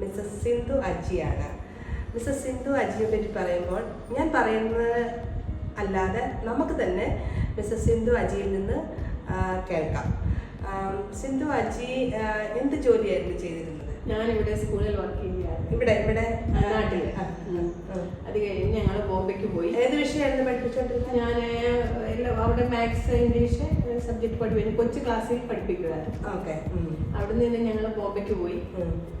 Mrs Sindhu അജിയാണ്. Mrs Sindhu അജിയെ പറ്റി പറയുമ്പോൾ ഞാൻ പറയുന്നത് അല്ലാതെ നമുക്ക് തന്നെ മിസ്സസ് സിന്ധു അജിയിൽ നിന്ന് കേൾക്കാം. സിന്ധു അജി എന്ത് ജോലിയായിരുന്നു ചെയ്തിരുന്നത്? ഞാനിവിടെ സ്കൂളിൽ വർക്ക് ചെയ്യുകയായിരുന്നു. ഇവിടെ ഇവിടെ നാട്ടിൽ. അത് കഴിഞ്ഞ് ഞങ്ങൾ ബോംബെക്ക് പോയി. ഏത് വിഷയമായിരുന്നു പഠിപ്പിച്ചുകൊണ്ടിരുന്നത് ഞാൻ എല്ലാം അവിടെ മാത്സ് ഇംഗ്ലീഷ് സബ്ജക്ട് പഠിപ്പിക്കുന്നു. കൊച്ചു ക്ലാസ്സിൽ പഠിപ്പിക്കുമായിരുന്നു ഓക്കെ അവിടെ നിന്ന് ഞങ്ങൾ ബോംബെക്ക് പോയി.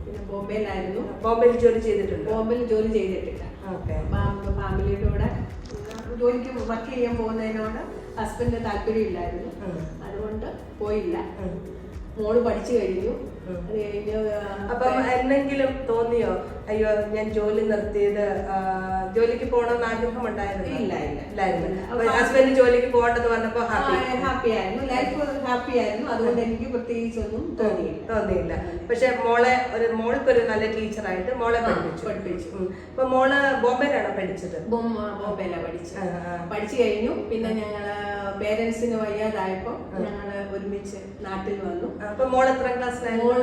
പിന്നെ ബോംബെയിലായിരുന്നു. ബോംബെയിൽ ജോലി ചെയ്തിട്ടുണ്ട്? ബോംബെയിൽ ജോലി ചെയ്തിട്ടില്ല. ഫാമിലിയുടെ കൂടെ ജോലിക്ക് വർക്ക് ചെയ്യാൻ പോകുന്നതിനോട് ഹസ്ബൻഡ് താല്പര്യമില്ലായിരുന്നു. ഇല്ലായിരുന്നു അതുകൊണ്ട് പോയില്ല. മോൾ പഠിച്ചു കഴിഞ്ഞു. അത് കഴിഞ്ഞ് അപ്പം എന്തെങ്കിലും തോന്നിയോ? അയ്യോ ഞാൻ ജോലി നിർത്തിയത് ജോലിക്ക് പോകണമെന്ന് ആഗ്രഹം ഉണ്ടായിരുന്നു ഇല്ല, ഇല്ല. ഇല്ലായിരുന്നു. ഹസ്ബൻഡ് ജോലിക്ക് പോകണ്ടെന്ന് പറഞ്ഞപ്പോ ഹാപ്പി ഹാപ്പി ആയിരുന്നു. ലൈഫ് ഹാപ്പി ആയിരുന്നു. അതുകൊണ്ട് എനിക്ക് പ്രത്യേകിച്ചൊന്നും തോന്നിയില്ല. തോന്നിയില്ല. പക്ഷെ മോളെ ഒരു മോൾക്കൊരു നല്ല ടീച്ചറായിട്ട് മോളെ പഠിപ്പിച്ചു. പഠിപ്പിച്ചു. അപ്പൊ മോൾ ബോംബെയിലാണോ പഠിച്ചത്? ബോംബെയിലാണ് ബോംബെയിലാ പഠിച്ചത്. പഠിച്ചു കഴിഞ്ഞു. പിന്നെ ഞങ്ങൾ പേരൻസിന് വയ്യാതായപ്പോ ഞങ്ങൾ ഒരുമിച്ച് നാട്ടിൽ വന്നു. അപ്പൊ മോൾ എത്ര ക്ലാസ് മോൾ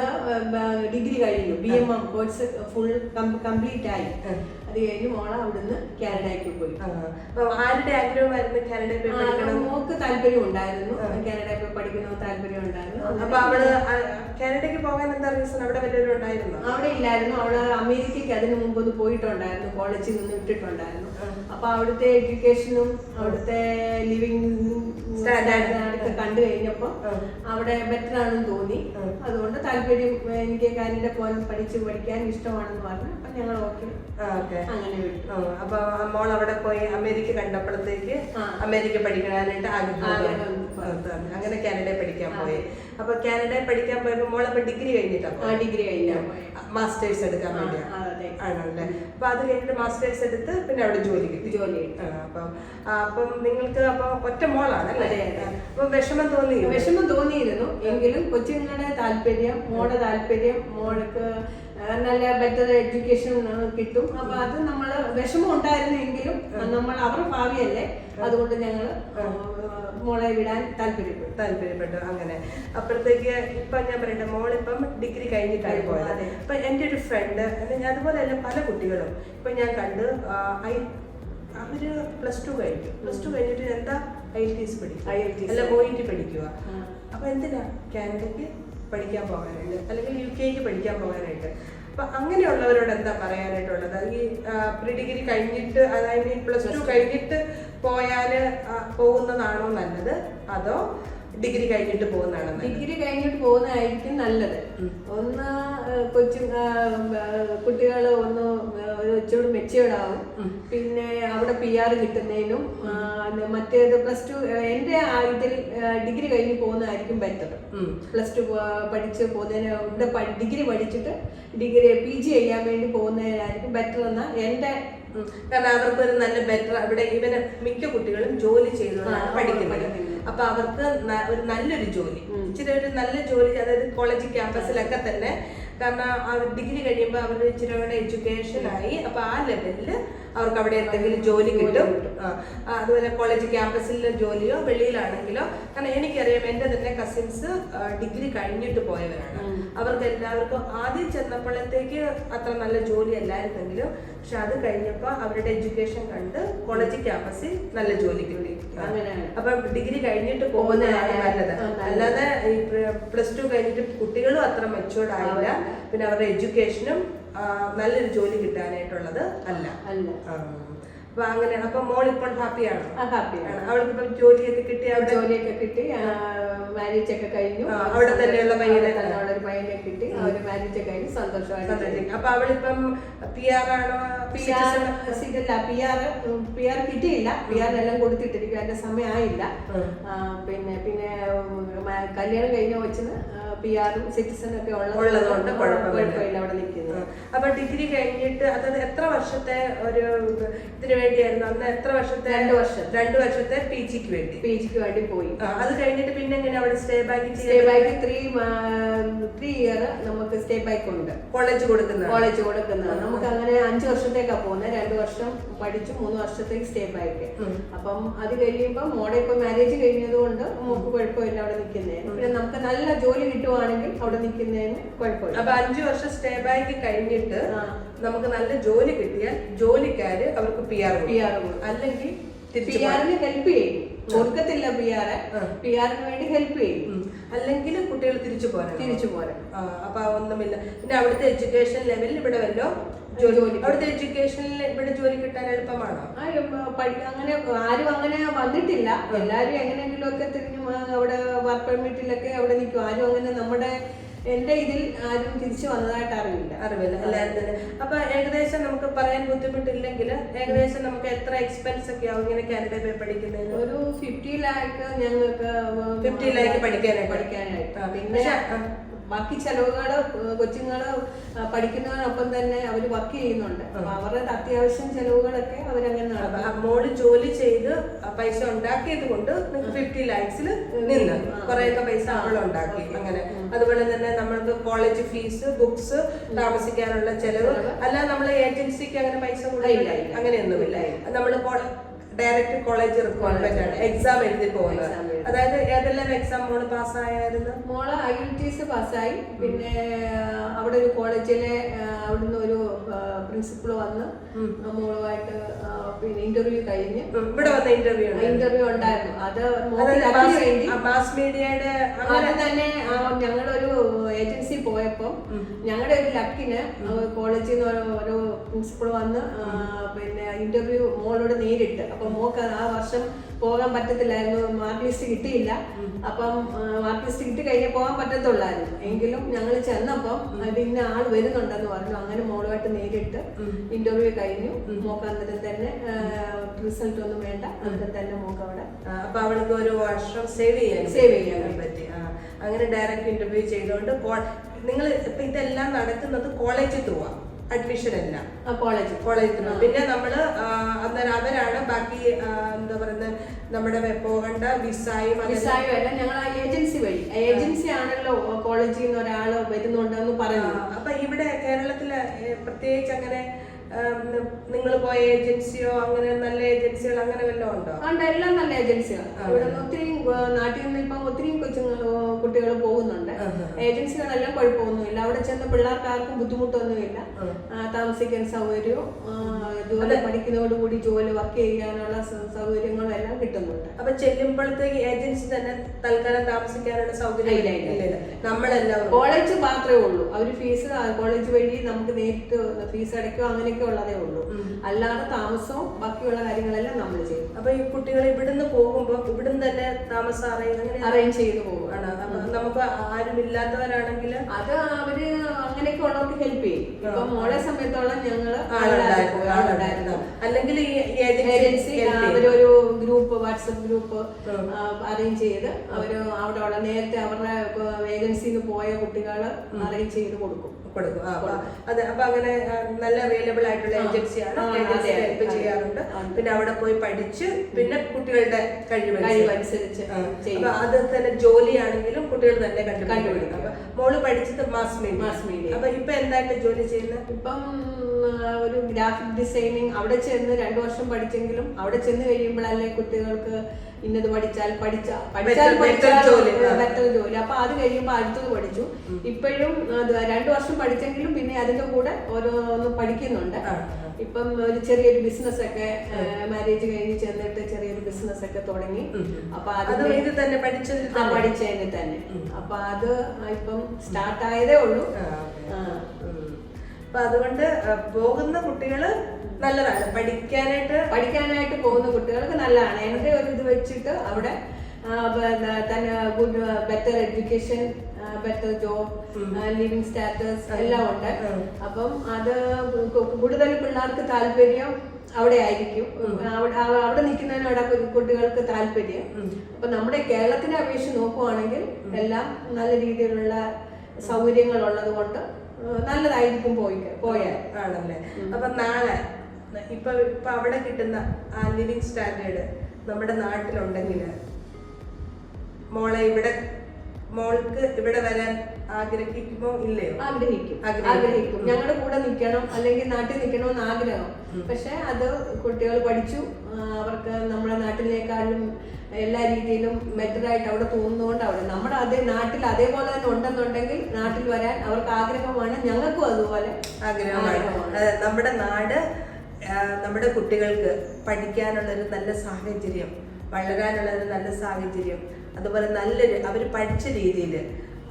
ഡിഗ്രി കഴിഞ്ഞു. B M M course full complete ആയി. അത് കഴിഞ്ഞ് മോൾ അവിടുന്ന് കാനഡയ്ക്ക് പോയി. ആരുടെ ആഗ്രഹമായിരുന്നു കാനഡയിൽ പോയി പഠിക്കണം? മോക്ക് താല്പര്യം ഉണ്ടായിരുന്നു. കാനഡയിൽ പോയി പഠിക്കണമെന്ന് താല്പര്യം ഉണ്ടായിരുന്നു. അപ്പൊ അവൾ കാനഡയ്ക്ക് പോകാൻ എന്താ റീസൺ അവിടെ വല്ലവരും ഉണ്ടായിരുന്നു? അവിടെ ഇല്ലായിരുന്നു. അവൾ അമേരിക്കയ്ക്ക് അതിന് മുമ്പ് ഒന്ന് പോയിട്ടുണ്ടായിരുന്നു. കോളേജിൽ നിന്ന് വിട്ടിട്ടുണ്ടായിരുന്നു. അപ്പൊ അവിടുത്തെ എഡ്യൂക്കേഷനും അവിടുത്തെ ലിവിങ് സ്റ്റാൻഡേർഡൊക്കെ കണ്ടു കഴിഞ്ഞപ്പോ അവിടെ ബെറ്റർ ആണെന്ന് തോന്നി. അതുകൊണ്ട് താല്പര്യം എനിക്ക് കാനഡ പോകാൻ പഠിച്ചു പഠിക്കാൻ ഇഷ്ടമാണെന്ന് പറഞ്ഞു. അപ്പൊ ഞങ്ങൾ ഓക്കെ അങ്ങനെ വിട്ടു. അപ്പൊ മോൾ അവിടെ പോയി അമേരിക്ക കണ്ടപ്പോഴത്തേക്ക് അമേരിക്ക പഠിക്കാനായിട്ട് ആഗ്രഹം അങ്ങനെ കാനഡയിൽ പഠിക്കാൻ പോയി? അപ്പൊ കാനഡയിൽ പഠിക്കാൻ പോയപ്പോ മോൾ അപ്പൊ ഡിഗ്രി കഴിഞ്ഞിട്ടാണ് ആ ഡിഗ്രി കഴിഞ്ഞ മാസ്റ്റേഴ്സ് എടുക്കാൻ വേണ്ടി. ആണല്ലേ? അപ്പൊ അത് കഴിഞ്ഞിട്ട് മാസ്റ്റേഴ്സ് എടുത്ത് പിന്നെ അവിടെ ജോലി കിട്ടി. ജോലി. അപ്പം അപ്പം നിങ്ങൾക്ക് അപ്പൊ ഒറ്റ മോളാണ് അല്ലേ. അപ്പൊ വിഷമം തോന്നി വിഷമം തോന്നിയിരുന്നു. എങ്കിലും കൊച്ചുങ്ങളുടെ താല്പര്യം മോളുടെ താല്പര്യം മോൾക്ക് നല്ല ബെറ്റർ എഡ്യൂക്കേഷൻ കിട്ടും. അപ്പൊ അത് നമ്മൾ വിഷമം ഉണ്ടായിരുന്നെങ്കിലും നമ്മൾ അവരുടെ ഭാവിയല്ലേ? അതുകൊണ്ട് ഞങ്ങൾ മോളെ വിടാൻ താല്പര്യപ്പെട്ടു. താല്പര്യപ്പെട്ടു അങ്ങനെ. അപ്പോഴത്തേക്ക് ഇപ്പൊ ഞാൻ പറയട്ടെ മോളിപ്പം ഡിഗ്രി കഴിഞ്ഞിട്ടായി പോയത്. ഇപ്പൊ എന്റെ ഒരു ഫ്രണ്ട് ഞാൻ അതുപോലെ തന്നെ പല കുട്ടികളും ഇപ്പൊ ഞാൻ കണ്ട് ഐ- അവർ പ്ലസ് ടു കഴിഞ്ഞു. പ്ലസ് ടു കഴിഞ്ഞിട്ട് എന്താ? ഐ ടി എസ് പഠിക്കും. അല്ല ഒ ഇ ടി പഠിക്കുക. അപ്പൊ എന്തിനാ? കാനഡയ്ക്ക് പഠിക്കാൻ പോകാനായിട്ട് അല്ലെങ്കിൽ യു കെക്ക് പഠിക്കാൻ പോകാനായിട്ട്. അപ്പൊ അങ്ങനെയുള്ളവരോട് എന്താ പറയാനായിട്ടുള്ളത്? ഈ പ്രീ ഡിഗ്രി കഴിഞ്ഞിട്ട് അതായത് പ്ലസ് ടു കഴിഞ്ഞിട്ട് പോയാൽ പോകുന്നതാണോ നല്ലത്? അതോ ഡിഗ്രി കഴിഞ്ഞിട്ട് പോകുന്നതാണോ ഡിഗ്രി കഴിഞ്ഞിട്ട് പോകുന്നതായിരിക്കും നല്ലത്. ഒന്ന് കൊച്ചു കുട്ടികൾ ഒന്ന് ഇച്ചിരി മെച്ചുവേർഡ് ആവും പിന്നെ അവിടെ പി ആർ കിട്ടുന്നതിനും മറ്റേത് പ്ലസ് ടു എന്റെ ആയുധത്തിൽ ഇതിൽ ഡിഗ്രി കഴിഞ്ഞ് പോകുന്നതായിരിക്കും ബെറ്റർ. പ്ലസ് ടു പഠിച്ച് പോകുന്നതിന് ഇവിടെ ഡിഗ്രി പഠിച്ചിട്ട് ഡിഗ്രി പി ജി ചെയ്യാൻ വേണ്ടി പോകുന്നതിനായിരിക്കും ബെറ്റർ എന്ന എന്റെ ഉം. കാരണം അവർക്ക് ഒരു നല്ല ബെറ്റർ അവിടെ ഇവന് മിക്ക കുട്ടികളും ജോലി പഠിക്കുന്നത് പഠിക്കുന്നത്. അപ്പൊ അവർക്ക് ഒരു നല്ലൊരു ജോലി. ഇച്ചിരി ഒരു നല്ല ജോലി അതായത് കോളേജ് ക്യാമ്പസിലൊക്കെ തന്നെ. കാരണം അവർ ഡിഗ്രി കഴിയുമ്പോൾ അവർ ഇച്ചിരി എഡ്യൂക്കേഷൻ ആയി. അപ്പൊ ആ ലെവലിൽ അവർക്ക് അവിടെ എന്തെങ്കിലും ജോലി കിട്ടും. അതുപോലെ കോളേജ് ക്യാമ്പസിൽ ജോലിയോ വെളിയിലാണെങ്കിലോ. കാരണം എനിക്കറിയാം എന്റെ തന്നെ കസിൻസ് ഡിഗ്രി കഴിഞ്ഞിട്ട് പോയവരാണ്. അവർക്ക് എല്ലാവർക്കും ആദ്യം ചെന്നപ്പോഴത്തേക്ക് അത്ര നല്ല ജോലി അല്ലായിരുന്നെങ്കിലും പക്ഷെ അത് കഴിഞ്ഞപ്പോൾ അവരുടെ എഡ്യൂക്കേഷൻ കണ്ട് കോളേജ് ക്യാമ്പസിൽ നല്ല ജോലി കിട്ടി. അപ്പൊ ഡിഗ്രി കഴിഞ്ഞിട്ട് പോകുന്നതാണ് നല്ലത്. അല്ലാതെ ഈ പ്ലസ് ടു കഴിഞ്ഞിട്ട് കുട്ടികളും അത്ര മെച്ചുവേർഡ് ആയില്ല. പിന്നെ അവരുടെ എഡ്യൂക്കേഷനും നല്ലൊരു ജോലി കിട്ടാനായിട്ടുള്ളത് അല്ല. അപ്പൊ അങ്ങനെയാണ്. അപ്പൊ മോൾ ഇപ്പോൾ ഹാപ്പിയാണ്? ഹാപ്പിയാണ്. അവൾക്ക് ഇപ്പം ജോലിയൊക്കെ കിട്ടി ജോലിയൊക്കെ കിട്ടി. മാരേജ് ഒക്കെ കഴിഞ്ഞു. അവിടെ തന്നെയുള്ള പയ്യനെ- ഒരു പയ്യനെ കിട്ടി. അവർ മാരേജ് ഒക്കെ കഴിഞ്ഞു. സന്തോഷമായിട്ട് അപ്പൊ അവളിപ്പം പി ആർ ആണോ? P R? ഇതല്ല പി ആർ പി ആർ കിട്ടിയില്ല. പി ആർ എല്ലാം കൊടുത്തിട്ടിരിക്കും അതിന്റെ സമയമായില്ല. പിന്നെ പിന്നെ കല്യാണം കഴിഞ്ഞ വെച്ചിന് പി ആറും സിറ്റിസൺ ഒക്കെ ഉള്ളത് ഉള്ളതുകൊണ്ട് കുഴപ്പമില്ല. അവിടെ നിൽക്കുന്നത്. അപ്പൊ ഡിഗ്രി കഴിഞ്ഞിട്ട് അതായത് എത്ര വർഷത്തെ ഒരു ഇതിന് വേണ്ടിയായിരുന്നു? അന്ന് എത്ര വർഷത്തെ രണ്ട് വർഷം. രണ്ട് വർഷത്തെ പി ജിക്ക് വേണ്ടി. പി ജിക്ക് വേണ്ടി പോയി. അത് കഴിഞ്ഞിട്ട് പിന്നെ എങ്ങനെ അവിടെ stay back stay back three three year നമുക്ക് സ്റ്റേ ബാക്ക് ഉണ്ട്. കോളേജ് കൊടുക്കുന്നത് കോളേജ് കൊടുക്കുന്നത് നമുക്ക് അങ്ങനെ അഞ്ചു വർഷത്തേക്കാ പോകുന്നത്. രണ്ടു വർഷം പഠിച്ചു മൂന്ന് വർഷത്തേക്ക് സ്റ്റേ ബാക്ക്. അപ്പം അത് കഴിയുമ്പോൾ മോളെ ഇപ്പൊ മാരേജ് കഴിഞ്ഞത് കൊണ്ട് നമുക്ക് കുഴപ്പമില്ല അവിടെ നിൽക്കുന്നേ. പിന്നെ നമുക്ക് നല്ല ജോലി കിട്ടും കിട്ടുവാണെങ്കിൽ അവിടെ നിൽക്കുന്നതിന് കുഴപ്പമില്ല. അപ്പൊ അഞ്ചു വർഷം സ്റ്റേ ബാക്ക് കഴിഞ്ഞിട്ട് നമുക്ക് നല്ല ജോലി കിട്ടിയാൽ ജോലിക്കാര് അവർക്ക് പി ആർ പി ആർ അല്ലെങ്കിൽ പി ആറിന് ഹെൽപ്പ് ചെയ്യും. കൊടുക്കത്തില്ല പി ആർ പി ആറിന് വേണ്ടി ഹെൽപ്പ് ചെയ്യും. അല്ലെങ്കിൽ കുട്ടികൾ തിരിച്ചു പോരാ. തിരിച്ചു പോരാ. അപ്പൊ ഒന്നുമില്ല പിന്നെ അവിടുത്തെ എഡ്യൂക്കേഷൻ ലെവലിൽ ഇവിടെ വല്ലോ ജോലി അവിടുത്തെ എഡ്യൂക്കേഷനിൽ ഇവിടെ ജോലി കിട്ടാൻ എളുപ്പമാണോ? അങ്ങനെ ആരും അങ്ങനെ വന്നിട്ടില്ല. എല്ലാരും എങ്ങനെയെങ്കിലും ഒക്കെ തിരിഞ്ഞു അവിടെ വർക്ക് പെർമിറ്റിലൊക്കെ അവിടെ നിൽക്കും. ആരും അങ്ങനെ നമ്മുടെ എന്റെ ഇതിൽ ആരും തിരിച്ചു വന്നതായിട്ട് അറിവില്ല. അറിവില്ല. എല്ലാവരും തന്നെ അപ്പൊ ഏകദേശം നമുക്ക് പറയാൻ ബുദ്ധിമുട്ടില്ലെങ്കിൽ ഏകദേശം നമുക്ക് എത്ര എക്സ്പെൻസ് ഒക്കെ ആവും ഇങ്ങനെ കാനഡ പോയി പഠിക്കുന്നതിന്? ഒരു ഫിഫ്റ്റി ലാക്ക് ഞങ്ങൾക്ക് ഫിഫ്റ്റി ലാക്ക് പഠിക്കാനായിട്ട്. പഠിക്കാനായിട്ട്. പിന്നെ. ബാക്കി ചെലവുകൾ കൊച്ചുങ്ങൾ പഠിക്കുന്നതിനൊപ്പം തന്നെ അവർ വർക്ക് ചെയ്യുന്നുണ്ട്. അപ്പൊ അവരുടെ അത്യാവശ്യം ചെലവുകളൊക്കെ അവരങ്ങനെ നടക്കും നടത്തും മോൾ ജോലി ചെയ്ത് പൈസ ഉണ്ടാക്കിയത് കൊണ്ട് ഫിഫ്റ്റി ലാക്സിൽ നിന്ന്. കുറെയൊക്കെ പൈസ അവൾ ഉണ്ടാക്കി. അങ്ങനെ. അതുപോലെ തന്നെ നമ്മൾക്ക് കോളേജ് ഫീസ് ബുക്സ് താമസിക്കാനുള്ള ചെലവ്. അല്ലാതെ നമ്മൾ ഏജൻസിക്ക് അങ്ങനെ പൈസ കൊടുക്കില്ല അങ്ങനെയൊന്നുമില്ല. നമ്മൾ ഡയറക്റ്റ് കോളേജ് റിക്വയർമെന്റ് ആണ് എക്സാം എഴുതി പോകുന്നത് അതായത് ഏതെല്ലാം എക്സാം മോൾ പാസ്സായായിരുന്നു? മോൾ ഐ എൽ ടി എസ് പാസ്സായി. പിന്നെ അവിടെ ഒരു കോളേജിലെ അവിടുന്ന് ഒരു പ്രിൻസിപ്പൾ വന്ന് മോളുമായിട്ട് പിന്നെ ഇന്റർവ്യൂ കഴിഞ്ഞ് ഇവിടെ വന്ന ഇന്റർവ്യൂ ഇന്റർവ്യൂ ഉണ്ടായിരുന്നു. അത് മാസ്- മീഡിയയുടെ അത് തന്നെ ഞങ്ങളൊരു ഏജൻസി പോയപ്പോ ഞങ്ങളുടെ ഒരു ലക്കിന് കോളേജിൽ നിന്ന് ഒരു- ഒരു പ്രിൻസിപ്പൾ വന്ന് പിന്നെ ഇന്റർവ്യൂ മോളോട് നേരിട്ട്. അപ്പൊ മോക്ക് ആ വർഷം പോകാൻ പറ്റത്തില്ലായിരുന്നു മാർക്ക് ലിസ്റ്റ് കിട്ടിയില്ല. അപ്പം മാർക്ക് ലിസ്റ്റ് കിട്ടി കഴിഞ്ഞാൽ പോകാൻ പറ്റത്തുള്ളായിരുന്നു. എങ്കിലും ഞങ്ങൾ ചെന്നപ്പം അത് ഇന്ന ആൾ വരുന്നുണ്ടെന്ന് പറഞ്ഞു. അങ്ങനെ മോളുമായിട്ട് നേരിട്ട് ഇന്റർവ്യൂ കഴിഞ്ഞു. മോക്ക് അന്നേരം തന്നെ റിസൾട്ട് ഒന്നും വേണ്ട. അന്നേരം തന്നെ മോക്ക് അവിടെ അപ്പൊ അവൾക്ക് ഒരു വർഷം സേവ് ചെയ്യാൻ സേവ് ചെയ്യാൻ പറ്റി. അങ്ങനെ ഡയറക്റ്റ് ഇന്റർവ്യൂ ചെയ്തുകൊണ്ട് നിങ്ങൾ ഇപ്പൊ ഇതെല്ലാം നടക്കുന്നത് കോളേജിൽ പോവാ അഡ്മിഷൻ എല്ലാം ആ കോളേജ് കോളേജിൽ പിന്നെ നമ്മൾ അന്നേരം അവരാണ് ബാക്കി എന്താ പറയുന്നത് നമ്മുടെ പോകേണ്ട വിസായും വിസായും അല്ല ഞങ്ങൾ ഏജൻസി വഴി. ഏജൻസി ആണല്ലോ കോളേജിൽ നിന്ന് ഒരാൾ വരുന്നുണ്ടെന്ന് പറഞ്ഞു പറയുന്നു അപ്പൊ ഇവിടെ കേരളത്തിൽ പ്രത്യേകിച്ച് അങ്ങനെ നിങ്ങൾ പോയ ഏജൻസിയോ അങ്ങനെ നല്ല ഏജൻസികൾ അങ്ങനെ വല്ലതും ഉണ്ടോ? ഉണ്ട് എല്ലാം നല്ല ഏജൻസികൾ ഇവിടെ ഒത്തിരി നാട്ടിൽ നിന്ന് ഇപ്പം ഒത്തിരി കൊച്ചുങ്ങൾ കുട്ടികൾ പോകുന്നുണ്ട്. ഏജൻസികളെല്ലാം കുഴപ്പമൊന്നുമില്ല. അവിടെ ചെന്ന പിള്ളേർക്ക് ആർക്കും ബുദ്ധിമുട്ടൊന്നുമില്ല. താമസിക്കാൻ സൗകര്യവും ജോലി പഠിക്കുന്നതോടുകൂടി ജോലി വർക്ക് ചെയ്യാനുള്ള സൗകര്യങ്ങളും എല്ലാം കിട്ടുന്നുണ്ട്. അപ്പൊ ചെല്ലുമ്പോഴത്തേക്ക് ഏജൻസി തന്നെ തൽക്കാലം താമസിക്കാനുള്ള സൗകര്യം നമ്മളെല്ലാം കോളേജ് മാത്രമേ ഉള്ളൂ. അവർ ഫീസ് കോളേജ് വഴി നമുക്ക് നേരിട്ട് ഫീസ് അടയ്ക്കുക അങ്ങനെയൊക്കെ ഉള്ളതേ ഉള്ളൂ. അല്ലാതെ താമസവും ബാക്കിയുള്ള കാര്യങ്ങളെല്ലാം നമ്മൾ ചെയ്യും. അപ്പൊ ഈ കുട്ടികൾ ഇവിടുന്ന് പോകുമ്പോ ഇവിടുന്ന് തന്നെ താമസം അറേഞ്ച് അറേഞ്ച് ചെയ്ത് പോകും. നമുക്ക് ആരും ഇല്ലാത്തവരാണെങ്കിൽ അത് അവർ അങ്ങനെയൊക്കെ ഉള്ളവർക്ക് ഹെൽപ്പ് ചെയ്യും. ഇപ്പൊ മോളെ സമയത്തോളം ഞങ്ങൾ ആളുണ്ടായിരുന്നു അല്ലെങ്കിൽ ഈ ഏജൻസി അവരൊരു ഗ്രൂപ്പ് വാട്സപ്പ് ഗ്രൂപ്പ് അറേഞ്ച് ചെയ്ത് അവർ അവിടെ ഉള്ള നേരത്തെ അവരുടെ ഏജൻസിന്ന് പോയ കുട്ടികൾ അറേഞ്ച് ചെയ്ത് കൊടുക്കും. കൊടുക്കും. അതെ അപ്പൊ അങ്ങനെ നല്ല അവൈലബിൾ ആയിട്ടുള്ള ഏജൻസിയാണ് ആ, ഏജൻസി ഹെൽപ്പ് ചെയ്യാറുണ്ട്. പിന്നെ അവിടെ പോയി പഠിച്ച് പിന്നെ കുട്ടികളുടെ കഴിവ് കഴിവനുസരിച്ച് അപ്പൊ അത് തന്നെ ജോലിയാണെങ്കിലും കുട്ടികൾ തന്നെ കണ്ടുപിടിക്കും. അപ്പൊ മോൾ പഠിച്ചത് മാസ് മീഡിയ. അപ്പൊ ഇപ്പൊ എന്തായിട്ട് ജോലി ചെയ്യുന്നത് ഇപ്പം ഒരു ഗ്രാഫിക് ഡിസൈനിങ് അവിടെ ചെന്ന് രണ്ടു വർഷം പഠിച്ചെങ്കിലും അവിടെ ചെന്ന് കഴിയുമ്പോഴല്ലേ കുട്ടികൾക്ക് ഇന്നത് പഠിച്ചാൽ പഠിച്ച പഠിച്ചാൽ. ബെറ്റർ ജോലി. അപ്പൊ അത് കഴിയുമ്പോൾ അടുത്തത് പഠിച്ചു. ഇപ്പോഴും രണ്ടു വർഷം പഠിച്ചെങ്കിലും പിന്നെ അതിന്റെ കൂടെ ഓരോന്ന് പഠിക്കുന്നുണ്ട്. ഇപ്പം ഒരു ചെറിയൊരു ബിസിനസ് ഒക്കെ മാരേജ് കഴിഞ്ഞ് ചെന്നിട്ട് ചെറിയൊരു ബിസിനസ് ഒക്കെ തുടങ്ങി. അപ്പൊ അത് ഇത് തന്നെ പഠിച്ചതിൽ പഠിച്ചതിന് തന്നെ. അപ്പൊ അത് ഇപ്പം സ്റ്റാർട്ട് ആയതേ ഉള്ളൂ. അപ്പൊ അതുകൊണ്ട് പോകുന്ന കുട്ടികൾ നല്ലതാണ്. പഠിക്കാനായിട്ട് പഠിക്കാനായിട്ട് പോകുന്ന കുട്ടികൾക്ക് നല്ലതാണ്. എന്റെ ഒരു ഇത് വെച്ചിട്ട് അവിടെ തന്നെ good better education better job living status എല്ലാം ഉണ്ട്. അപ്പം അത് കൂടുതൽ പിള്ളേർക്ക് താല്പര്യം അവിടെ ആയിരിക്കും. അവിടെ നിൽക്കുന്നതിന് അവിടെ കുട്ടികൾക്ക് താല്പര്യം. അപ്പൊ നമ്മുടെ കേരളത്തിനെ അപേക്ഷിച്ച് നോക്കുവാണെങ്കിൽ എല്ലാം നല്ല രീതിയിലുള്ള സൗകര്യങ്ങൾ ഉള്ളത് കൊണ്ട് നല്ലതായിരിക്കും പോയി പോയാൽ ആണല്ലേ അപ്പൊ നാളെ ഇപ്പൊ ഇപ്പൊ അവിടെ കിട്ടുന്ന ആ ലിവിങ് സ്റ്റാൻഡേർഡ് നമ്മുടെ നാട്ടിലുണ്ടെങ്കിൽ മോളെ ഇവിടെ മോൾക്ക് ഇവിടെ വരാൻ ആഗ്രഹിക്കുമോ ഇല്ലയോ? ആഗ്രഹിക്കും. ആഗ്രഹിക്കും. ഞങ്ങളുടെ കൂടെ നിൽക്കണം അല്ലെങ്കിൽ നാട്ടിൽ നിൽക്കണമെന്ന് ആഗ്രഹം. പക്ഷെ അത് കുട്ടികൾ പഠിച്ചു. അവർക്ക് നമ്മുടെ നാട്ടിലേക്കാളും എല്ലാ രീതിയിലും മെറ്റഡായിട്ട് അവിടെ തോന്നുന്നതുകൊണ്ട് അവിടെ. നമ്മുടെ അതേ നാട്ടിൽ അതേപോലെ തന്നെ ഉണ്ടെന്നുണ്ടെങ്കിൽ നാട്ടിൽ വരാൻ അവർക്ക് ആഗ്രഹമാണ്. ഞങ്ങൾക്കും അതുപോലെ ആഗ്രഹമാണ്. നമ്മുടെ നാട് നമ്മുടെ കുട്ടികൾക്ക് പഠിക്കാനുള്ളൊരു നല്ല സാഹചര്യം വളരാനുള്ളൊരു നല്ല സാഹചര്യം അതുപോലെ നല്ലൊരു അവർ പഠിച്ച രീതിയിൽ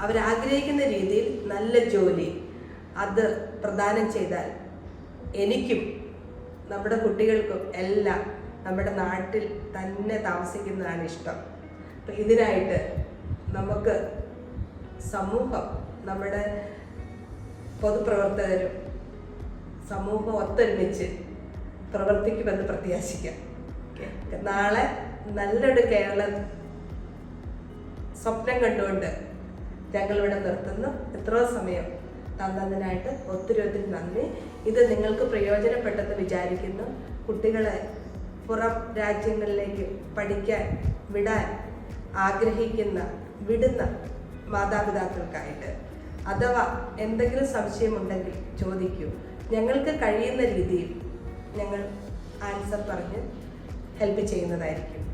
അവരാഗ്രഹിക്കുന്ന രീതിയിൽ നല്ല ജോലി അത് പ്രദാനം ചെയ്താൽ എനിക്കും നമ്മുടെ കുട്ടികൾക്കും എല്ലാം നമ്മുടെ നാട്ടിൽ തന്നെ താമസിക്കുന്നതാണ് ഇഷ്ടം. അപ്പം ഇതിനായിട്ട് നമുക്ക് സമൂഹം നമ്മുടെ പൊതുപ്രവർത്തകരും സമൂഹം ഒത്തൊരുമിച്ച് പ്രവർത്തിക്കുമെന്ന് പ്രത്യാശിക്കാം. നാളെ നല്ലൊരു കേരളം സ്വപ്നം കണ്ടുകൊണ്ട് ഞങ്ങളിവിടെ നിർത്തുന്നു. എത്രയോ സമയം തന്നതിനായിട്ട് ഒത്തിരി ഒത്തിരി നന്ദി. ഇത് നിങ്ങൾക്ക് പ്രയോജനപ്പെട്ടെന്ന് വിചാരിക്കുന്നു. കുട്ടികളെ പുറം രാജ്യങ്ങളിലേക്ക് പഠിക്കാൻ വിടാൻ ആഗ്രഹിക്കുന്ന വിടുന്ന മാതാപിതാക്കൾക്കായിട്ട്. അഥവാ എന്തെങ്കിലും സംശയമുണ്ടെങ്കിൽ ചോദിക്കൂ. ഞങ്ങൾക്ക് കഴിയുന്ന രീതിയിൽ ഞങ്ങൾ ആൻസർ പറഞ്ഞ് ഹെൽപ്പ് ചെയ്യുന്നതായിരിക്കും.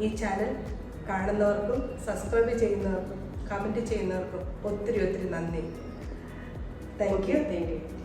ഈ ചാനൽ കാണുന്നവർക്കും സബ്സ്ക്രൈബ് ചെയ്യുന്നവർക്കും കമന്റ് ചെയ്യുന്നവർക്കും ഒത്തിരി ഒത്തിരി നന്ദി. Thank you. Thank you.